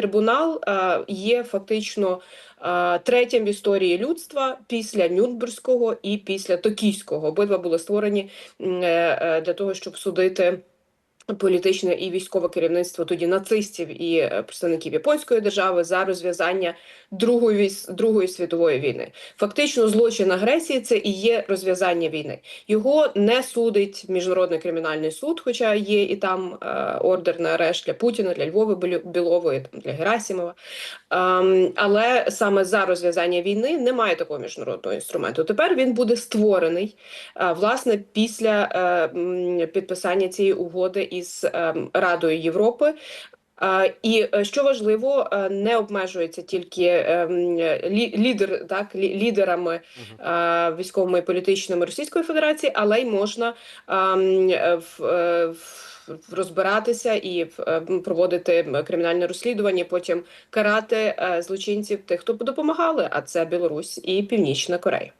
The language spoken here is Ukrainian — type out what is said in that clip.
трибунал е, є фактично е, третім в історії людства після Нюрнберзького і після Токійського. Обидва були створені е, для того, щоб судити. Політичне і військове керівництво тоді нацистів і е, представників японської держави за розв'язання другої другої світової війни. Фактично, злочин агресії це і є розв'язання війни. Його не судить міжнародний кримінальний суд, хоча є і там е, ордер на арешт для Путіна, для Львова Білової, там для Герасімова. Ем, але саме за розв'язання війни немає такого міжнародного інструменту. Тепер він буде створений е, власне після е, підписання цієї угоди із ем, Радою Європи. І е, що важливо, е, не обмежується тільки ем, лідер, так лідерами е, військовими і політичними Російської Федерації, але й можна ем, в, розбиратися і проводити кримінальне розслідування, потім карати злочинців тих, хто допомагали. А це Білорусь і Північна Корея.